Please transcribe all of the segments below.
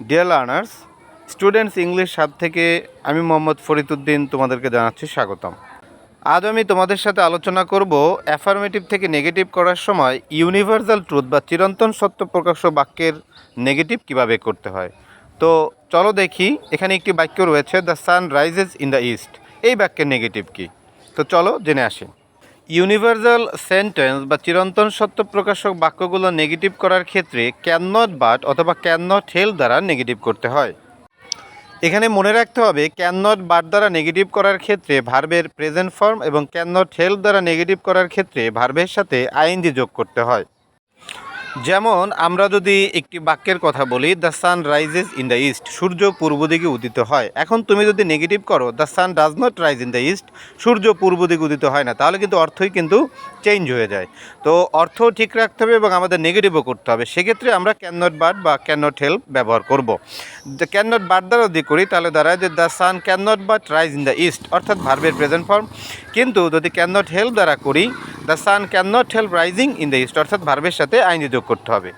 Deer learners students English সাব থেকে আমি মোহাম্মদ ফরিদুদ্দিন তোমাদেরকে জানাচ্ছি স্বাগতম। আজ আমি তোমাদের সাথে আলোচনা করব অ্যাফার্মেটিভ থেকে নেগেটিভ করার সময় ইউনিভার্সাল ট্রুথ বা চিরন্তন সত্য প্রকাশ্য বাক্যের নেগেটিভ কীভাবে করতে হয়। তো চলো দেখি, এখানে একটি বাক্য রয়েছে the sun rises in the east এই বাক্যের নেগেটিভ কি? তো চলো জেনে আসি। ইউনিভার্সাল সেন্টেন্স বা চিরন্তন সত্য প্রকাশক বাক্যগুলো নেগেটিভ করার ক্ষেত্রে ক্যান নট বাট অথবা ক্যান নট হেল দ্বারা নেগেটিভ করতে হয়। এখানে মনে রাখতে হবে ক্যান নট বাট দ্বারা নেগেটিভ করার ক্ষেত্রে ভার্বের প্রেজেন্ট ফর্ম এবং ক্যান নট হেল্প দ্বারা নেগেটিভ করার ক্ষেত্রে ভার্বের সাথে আইএনজি যোগ করতে হয়। যেমন, আমরা যদি একটি বাক্যের কথা বলি the sun rises in the east সূর্য পূর্ব দিকে উদিত হয়। এখন তুমি যদি নেগেটিভ করো the sun does not rise in the east সূর্য পূর্ব দিকে উদিত হয় না, তাহলে কিন্তু অর্থই কিন্তু চেঞ্জ হয়ে যায়। তো অর্থ ঠিক রাখতে হবে এবং আমাদের নেগেটিভও করতে হবে। সেক্ষেত্রে আমরা ক্যান নট বাট বা ক্যান নট হেল্প ব্যবহার করব। ক্যান নট বাট দ্বারা যদি করি, তাহলে দাঁড়ায় যে the sun can not but rise in the east অর্থাৎ ভার্বের প্রেজেন্ট ফর্ম কিন্তু যদি ক্যান নট হেল্প দ্বারা করি the sun can not help rising in the east অর্থাৎ ভার্বের সাথে আইনি যোগ করতে হবে।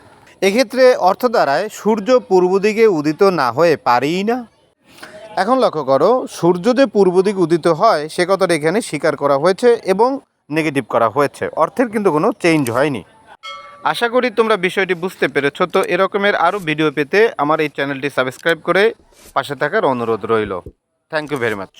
এক্ষেত্রে অর্থ দ্বারায় সূর্য পূর্ব দিকে উদিত না হয়ে পারেই না। এখন লক্ষ্য করো, সূর্য যে পূর্ব দিকে উদিত হয়, সে কথাটা এখানে স্বীকার করা হয়েছে এবং নেগেটিভ করা হয়েছে। অর্থের কিন্তু কোনো চেঞ্জ হয়নি। আশা করি তোমরা বিষয়টি বুঝতে পেরেছ। তো এরকমের আরও ভিডিও পেতে আমার এই চ্যানেলটি সাবস্ক্রাইব করে পাশে থাকার অনুরোধ রইল। Thank you very much